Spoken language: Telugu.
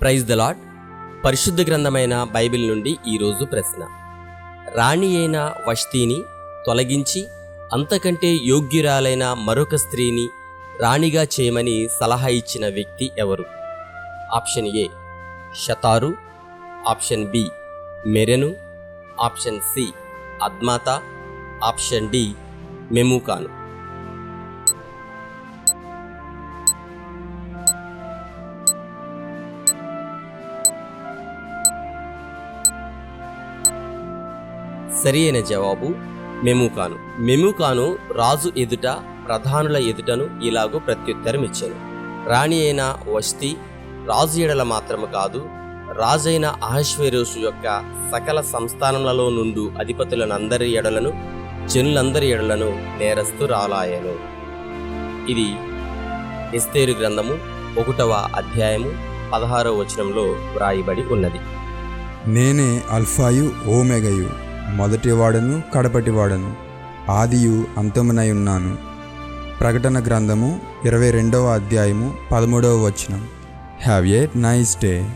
ప్రైజ్ ద లాడ్ పరిశుద్ధ గ్రంథమైన బైబిల్ నుండి ఈరోజు ప్రశ్న. రాణి అయిన వష్తీని తొలగించి అంతకంటే యోగ్యురాలైన మరొక స్త్రీని రాణిగా చేయమని సలహా ఇచ్చిన వ్యక్తి ఎవరు? ఆప్షన్ ఏ షతారు ఆప్షన్ బి మెరెను ఆప్షన్ సి అద్మాత ఆప్షన్ డి మెముకాను. సరి అయిన జవాబు మెముకాను. మెముకాను రాజు ఎదుట ప్రధానుల ఎదుటను ఇలాగూ ప్రత్యుత్తరం ఇచ్చాను రాణి అయిన వస్తి రాజు ఎడల మాత్రము కాదు రాజైన అహశ్వేరోసు యొక్క సకల సంస్థానములలో నుండు అధిపతులనందరి ఎడలను జనులందరి ఎడలను నేరస్తు రాలాయను. ఇది ఎస్తేరు గ్రంథము ఒకటవ అధ్యాయము పదహారవ వచనంలో వ్రాయబడి ఉన్నది. నేనే అల్ఫాయు ఓమెగయు. మొదటివాడను కడపటివాడను. ఆదియు అంతమునై ఉన్నాను ప్రకటన గ్రంథము ఇరవై రెండవ అధ్యాయము పదమూడవ వచనం. Have a nice day